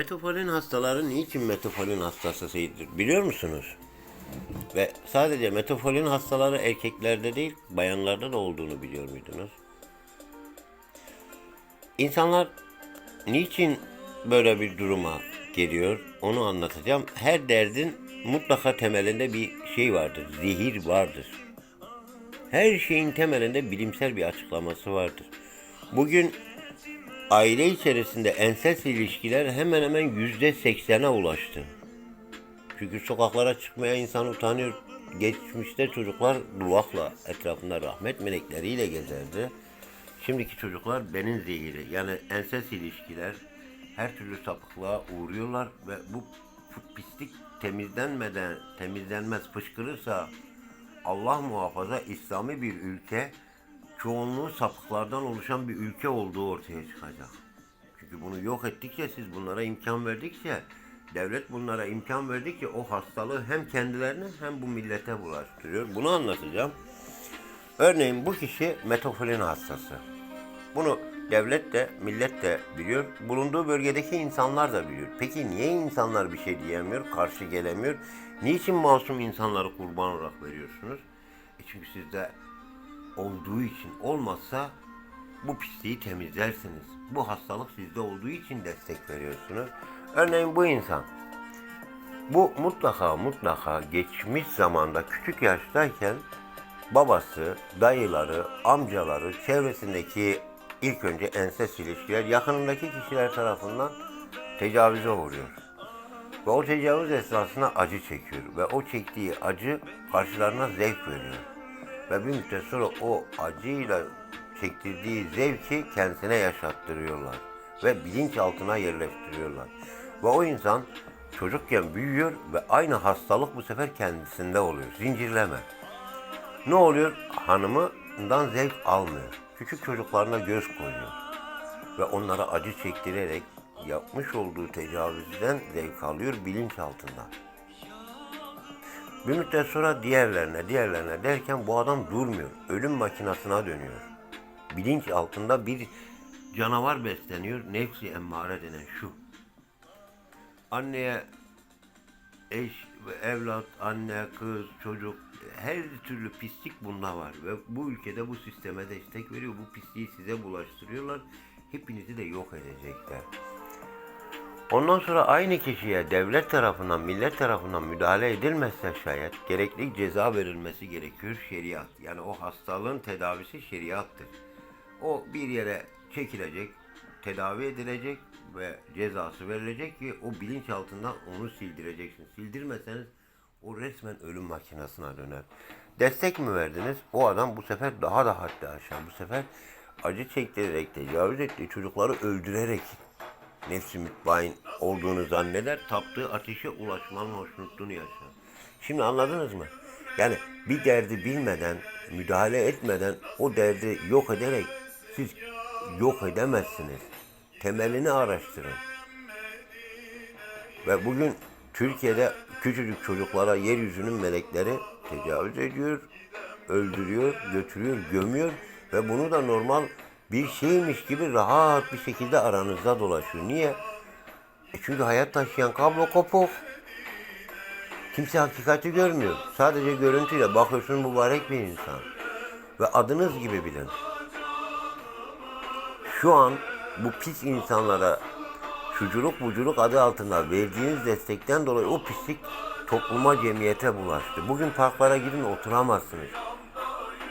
Metafolin hastaları niçin metafolin hastasıydır biliyor musunuz? Ve sadece metafolin hastaları erkeklerde değil bayanlarda da olduğunu biliyor muydunuz? İnsanlar niçin böyle bir duruma geliyor onu anlatacağım. Her derdin mutlaka temelinde bir şey vardır, zehir vardır. Her şeyin temelinde bilimsel bir açıklaması vardır. Bugün aile içerisinde ensest ilişkiler hemen hemen yüzde seksene ulaştı. Çünkü sokaklara çıkmaya insan utanıyor. Geçmişte çocuklar duvakla etrafında rahmet melekleriyle gezerdi. Şimdiki çocuklar benin zehiri yani ensest ilişkiler her türlü sapıklığa uğruyorlar ve bu pislik temizlenmeden temizlenmez fışkırırsa Allah muhafaza İslami bir ülke çoğunluğu sapıklardan oluşan bir ülke olduğu ortaya çıkacak. Çünkü bunu yok ettikçe siz bunlara imkan verdikçe devlet bunlara imkan verdikçe o hastalığı hem kendilerine hem bu millete bulaştırıyor. Bunu anlatacağım. Örneğin bu kişi metofilin hastası. Bunu devlet de millet de biliyor. Bulunduğu bölgedeki insanlar da biliyor. Peki niye insanlar bir şey diyemiyor, karşı gelemiyor? Niçin masum insanları kurban olarak veriyorsunuz? E çünkü sizde olduğu için olmazsa bu pisliği temizlersiniz. Bu hastalık sizde olduğu için destek veriyorsunuz. Örneğin bu insan. Bu mutlaka mutlaka geçmiş zamanda küçük yaştayken babası, dayıları, amcaları, çevresindeki ilk önce ensest ilişkiler yakınındaki kişiler tarafından tecavüze uğruyor. Ve o tecavüz esnasında acı çekiyor. Ve o çektiği acı karşılarına zevk veriyor. Ve bir müddet sonra o acıyla çektirdiği zevki kendisine yaşattırıyorlar. Ve bilinçaltına yerleştiriyorlar. Ve o insan çocukken büyüyor ve aynı hastalık bu sefer kendisinde oluyor. Zincirleme. Ne oluyor? Hanımından zevk almıyor. Küçük çocuklarına göz koyuyor. Ve onlara acı çektirerek yapmış olduğu tecavüzden zevk alıyor bilinç altında. Bir müddet sonra diğerlerine, diğerlerine derken bu adam durmuyor. Ölüm makinasına dönüyor. Bilinç altında bir canavar besleniyor. Nefsi emmare denen şu. Anneye eş evlat, anne, kız, çocuk her türlü pislik bunda var ve bu ülkede bu sisteme destek veriyor. Bu pisliği size bulaştırıyorlar. Hepinizi de yok edecekler. Ondan sonra aynı kişiye devlet tarafından, millet tarafından müdahale edilmezse şayet gerekli ceza verilmesi gerekiyor şeriat. Yani o hastalığın tedavisi şeriattır. O bir yere çekilecek, tedavi edilecek ve cezası verilecek ki o bilinç altından onu sildireceksin. Sildirmeseniz o resmen ölüm makinesine döner. Destek mi verdiniz? O adam bu sefer daha da haddi aşağı. Bu sefer acı çektirerek, tecavüz ettiği çocukları öldürerek nefsi mütbain olduğunu zanneder. Taptığı ateşe ulaşmanın hoşnutluğunu yaşar. Şimdi anladınız mı? Yani bir derdi bilmeden, müdahale etmeden o derdi yok ederek siz yok edemezsiniz. Temelini araştırın. Ve bugün Türkiye'de küçücük çocuklara yeryüzünün melekleri tecavüz ediyor, öldürüyor, götürüyor, gömüyor ve bunu da normal bir şeymiş gibi rahat bir şekilde aranızda dolaşıyor. Niye? E çünkü hayat taşıyan kablo kopuk. Kimse hakikati görmüyor. Sadece görüntüyle bakıyorsun mübarek bir insan. Ve adınız gibi bilin. Şu an bu pis insanlara şuculuk buculuk adı altında verdiğiniz destekten dolayı o pislik topluma, cemiyete bulaştı. Bugün parklara gidin oturamazsınız.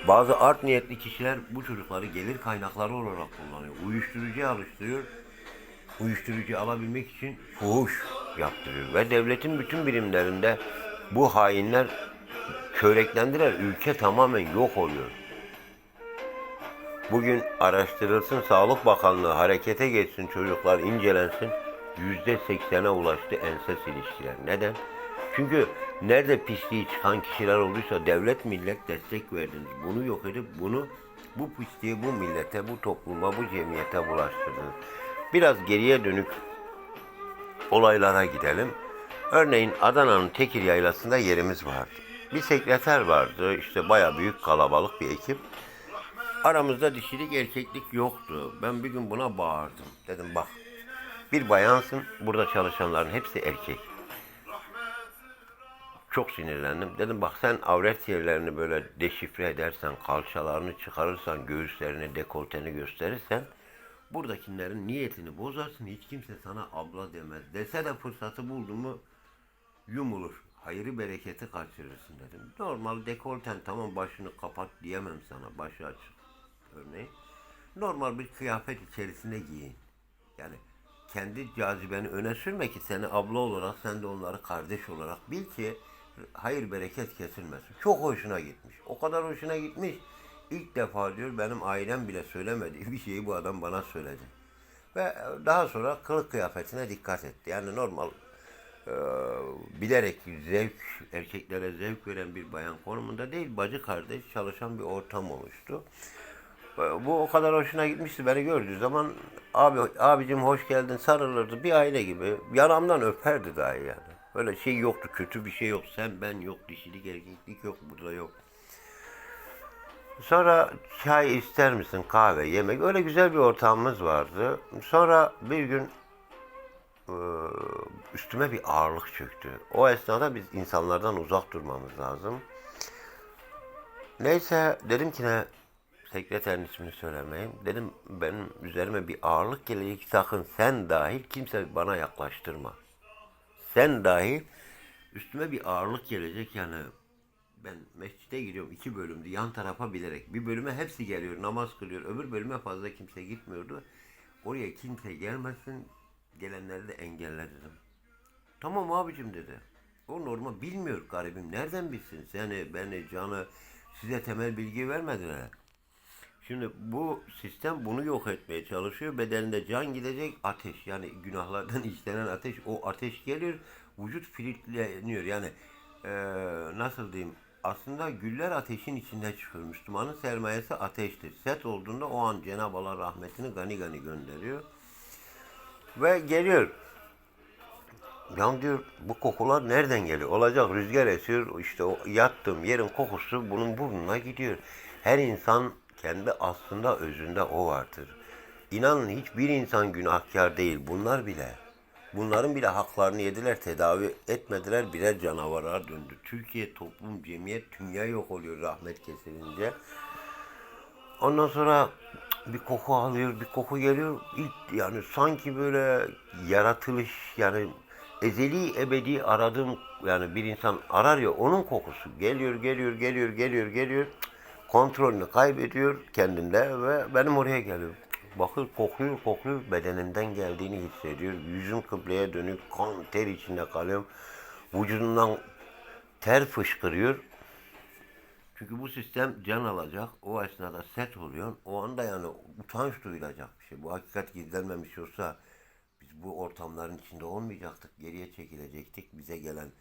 Bazı art niyetli kişiler bu çocukları gelir kaynakları olarak kullanıyor. Uyuşturucuya alıştırıyor. Uyuşturucu alabilmek için fuhuş yaptırıyor. Ve devletin bütün birimlerinde bu hainler köreklendiler. Ülke tamamen yok oluyor. Bugün araştırılsın, Sağlık Bakanlığı harekete geçsin, çocuklar incelensin. Yüzde seksene ulaştı ensest ilişkiler. Neden? Çünkü nerede pisliği çıkan kişiler olduysa devlet millet destek verdiniz. Bunu yok edip bunu bu pisliği bu millete, bu topluma, bu cemiyete bulaştırdınız. Biraz geriye dönük olaylara gidelim. Örneğin Adana'nın Tekir Yaylası'nda yerimiz vardı. Bir sekreter vardı, işte baya büyük kalabalık bir ekip. Aramızda dişilik erkeklik yoktu. Ben bir gün buna bağırdım. Dedim bak Bir bayansın. Burada çalışanların hepsi erkek. Çok sinirlendim. Dedim bak sen avret yerlerini böyle deşifre edersen, kalçalarını çıkarırsan, göğüslerini, dekolteni gösterirsen buradakilerin niyetini bozarsın. Hiç kimse sana abla demez. Dese de fırsatı buldu mu yumulur. Hayırı bereketi kaçırırsın dedim. Normal dekolten tamam başını kapat diyemem sana. Başı açık örneğin. Normal bir kıyafet içerisine giyin. Yani kendi cazibeni öne sürme ki seni abla olarak sen de onları kardeş olarak bil ki hayır bereket kesilmesin. Çok hoşuna gitmiş. O kadar hoşuna gitmiş. İlk defa diyor benim ailem bile söylemediği bir şeyi bu adam bana söyledi. Ve daha sonra kılık kıyafetine dikkat etti. Yani normal e, bilerek zevk, erkeklere zevk veren bir bayan konumunda değil, bacı kardeş çalışan bir ortam oluştu. E, Bu o kadar hoşuna gitmişti beni gördüğü zaman abi abicim hoş geldin sarılırdı bir aile gibi yanamdan öperdi dahi yani. Öyle şey yoktu kötü bir şey yok sen ben yok dişilik erkeklik yok burada yok. Sonra çay ister misin kahve yemek öyle güzel bir ortamımız vardı. Sonra bir gün e, üstüme bir ağırlık çöktü. O esnada biz insanlardan uzak durmamız lazım. Neyse dedim ki ne sekreterin ismini söylemeyeyim. Dedim benim üzerime bir ağırlık gelecek sakın sen dahil kimse bana yaklaştırma. Sen dahil üstüme bir ağırlık gelecek yani ben mescide gidiyorum iki bölümdü yan tarafa bilerek. Bir bölüme hepsi geliyor namaz kılıyor. Öbür bölüme fazla kimse gitmiyordu. Oraya kimse gelmesin gelenleri de engelle dedim. Tamam abicim dedi. O normal bilmiyor garibim. Nereden bilsin? Seni, beni, canı size temel bilgi vermediler. Şimdi bu sistem bunu yok etmeye çalışıyor. Bedeninde can gidecek ateş. Yani günahlardan işlenen ateş. O ateş geliyor. Vücut filitleniyor. Yani eee, nasıl diyeyim? Aslında güller ateşin içinde çıkıyor. Müslümanın sermayesi ateştir. Set olduğunda o an Cenab-ı Allah rahmetini gani gani gönderiyor. Ve geliyor. Ya diyor bu kokular nereden geliyor? Olacak rüzgar esiyor işte o yattığım yerin kokusu bunun burnuna gidiyor. Her insan kendi aslında özünde o vardır. İnanın hiçbir insan günahkar değil bunlar bile. Bunların bile haklarını yediler, tedavi etmediler, birer canavara döndü. Türkiye, toplum, cemiyet, dünya yok oluyor rahmet kesilince. Ondan sonra bir koku alıyor, bir koku geliyor. İlk yani sanki böyle yaratılış yani ezeli ebedi aradığım yani bir insan arar ya onun kokusu geliyor, geliyor, geliyor, geliyor, geliyor. Kontrolünü kaybediyor kendinde ve benim oraya geliyor. Bakır kokuyor, kokuyor, bedenimden geldiğini hissediyor. Yüzüm kıbleye dönük, kan ter içinde kalıyorum. Vücudundan ter fışkırıyor. Çünkü bu sistem can alacak. O esnada set oluyor. O anda yani utanç duyulacak bir şey. Bu hakikat gizlenmemiş olsa biz bu ortamların içinde olmayacaktık. Geriye çekilecektik. Bize gelen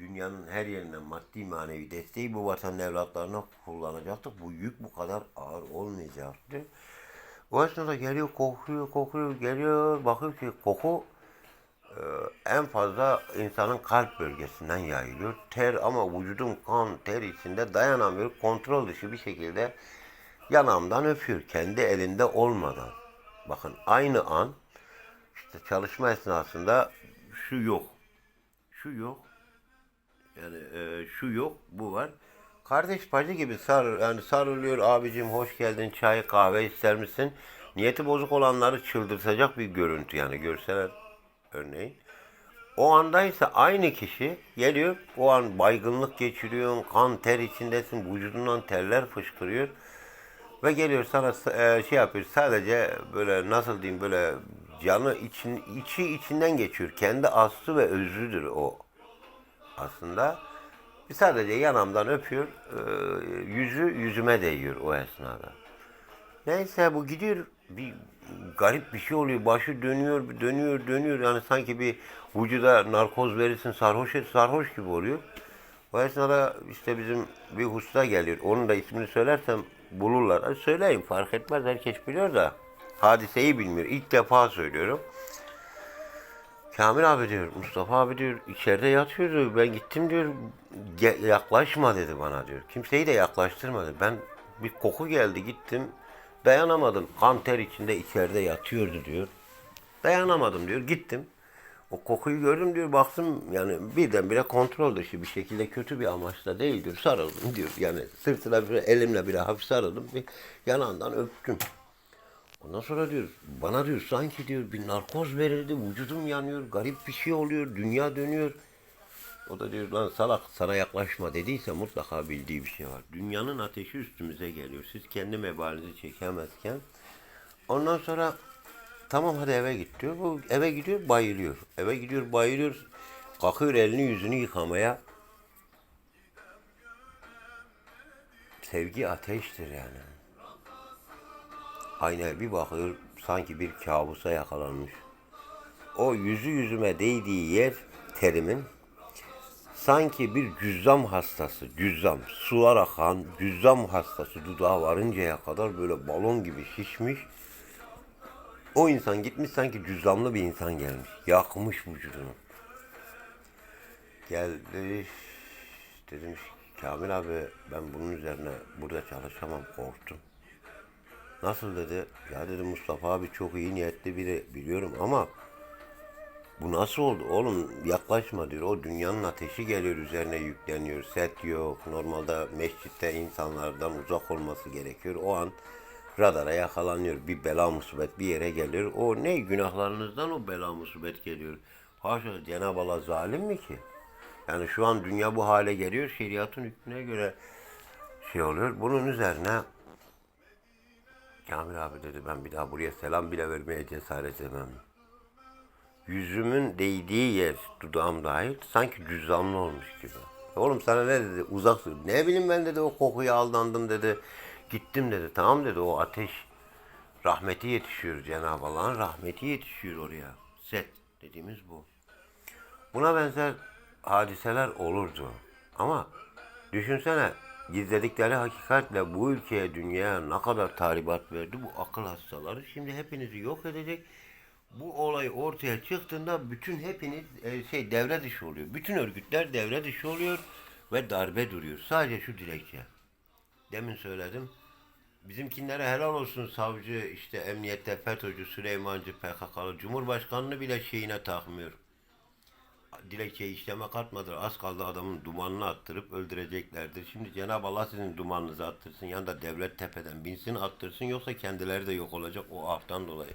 dünyanın her yerinden maddi manevi desteği bu vatanın evlatlarına kullanacaktık. Bu yük bu kadar ağır olmayacaktı. O esnada geliyor kokuyor kokuyor geliyor bakıyor ki koku ee, en fazla insanın kalp bölgesinden yayılıyor. Ter ama vücudun kan ter içinde dayanamıyor. Kontrol dışı bir şekilde yanağımdan öpüyor. Kendi elinde olmadan. Bakın aynı an işte çalışma esnasında şu yok. Şu yok. Yani e, şu yok, bu var. Kardeş bacı gibi sar, yani sarılıyor abicim hoş geldin çay kahve ister misin? Niyeti bozuk olanları çıldırtacak bir görüntü yani görseler örneğin. O andaysa aynı kişi geliyor o an baygınlık geçiriyorsun, kan ter içindesin, vücudundan terler fışkırıyor. Ve geliyor sana e, şey yapıyor sadece böyle nasıl diyeyim böyle canı için, içi içinden geçiyor. Kendi aslı ve özüdür o aslında. Sadece yanamdan öpüyor, e, yüzü yüzüme değiyor o esnada. Neyse bu gidiyor bir garip bir şey oluyor. Başı dönüyor, dönüyor, dönüyor. Yani sanki bir vücuda narkoz verirsin sarhoş sarhoş gibi oluyor. O esnada işte bizim bir usta geliyor. Onun da ismini söylersem bulurlar. Hadi söyleyeyim fark etmez herkes biliyor da hadiseyi bilmiyor. İlk defa söylüyorum. Kamil abi diyor, Mustafa abi diyor içeride yatıyordu. Ben gittim diyor, "Ge- yaklaşma dedi bana diyor. Kimseyi de yaklaştırmadı. Ben bir koku geldi gittim, dayanamadım. Kan ter içinde içeride yatıyordu diyor. Dayanamadım diyor. Gittim. O kokuyu gördüm diyor. Baktım yani birdenbire kontrol dışı bir şekilde kötü bir amaçla değil diyor. Sarıldım diyor. Yani sırtına bir elimle bir hafif sarıldım. Bir yanağından öptüm. Ondan sonra diyor bana diyor sanki diyor bir narkoz verildi. Vücudum yanıyor. Garip bir şey oluyor. Dünya dönüyor. O da diyor lan salak sana yaklaşma dediyse mutlaka bildiği bir şey var. Dünyanın ateşi üstümüze geliyor. Siz kendi mebalinizi çekemezken. Ondan sonra tamam hadi eve git diyor. Bu eve gidiyor bayılıyor. Eve gidiyor bayılıyor. Kalkıyor elini yüzünü yıkamaya. Sevgi ateştir yani. Aynaya bir bakıyor sanki bir kabusa yakalanmış. O yüzü yüzüme değdiği yer terimin sanki bir cüzzam hastası, cüzzam, sular akan cüzzam hastası dudağa varıncaya kadar böyle balon gibi şişmiş. O insan gitmiş sanki cüzzamlı bir insan gelmiş. Yakmış vücudunu. Geldi dedim Kamil abi ben bunun üzerine burada çalışamam korktum. Nasıl dedi? Ya dedi Mustafa abi çok iyi niyetli biri biliyorum ama bu nasıl oldu? Oğlum yaklaşma diyor. O dünyanın ateşi geliyor üzerine yükleniyor. Set yok. Normalde mescitte insanlardan uzak olması gerekiyor. O an radara yakalanıyor. Bir bela musibet bir yere geliyor. O ne günahlarınızdan o bela musibet geliyor. Haşa Cenab-ı Allah zalim mi ki? Yani şu an dünya bu hale geliyor. Şeriatın hükmüne göre şey oluyor. Bunun üzerine Kamil abi dedi ben bir daha buraya selam bile vermeye cesaret edemem. Yüzümün değdiği yer dudağım dahil sanki cüzdanlı olmuş gibi. Oğlum sana ne dedi uzak dur. Ne bileyim ben dedi o kokuya aldandım dedi. Gittim dedi. Tamam dedi o ateş rahmeti yetişiyor Cenab-ı Allah'ın rahmeti yetişiyor oraya. Set dediğimiz bu. Buna benzer hadiseler olurdu. Ama düşünsene gizledikleri hakikatle bu ülkeye, dünyaya ne kadar tahribat verdi bu akıl hastaları. Şimdi hepinizi yok edecek. Bu olay ortaya çıktığında bütün hepiniz e, şey devre dışı oluyor. Bütün örgütler devre dışı oluyor ve darbe duruyor. Sadece şu dilekçe. Demin söyledim. Bizimkinlere helal olsun savcı, işte emniyette FETÖ'cü, Süleymancı, PKK'lı, Cumhurbaşkanını bile şeyine takmıyor dilekçeyi işleme katmadır. Az kaldı adamın dumanını attırıp öldüreceklerdir. Şimdi Cenab-ı Allah sizin dumanınızı attırsın. Yanında devlet tepeden binsin attırsın. Yoksa kendileri de yok olacak o aftan dolayı.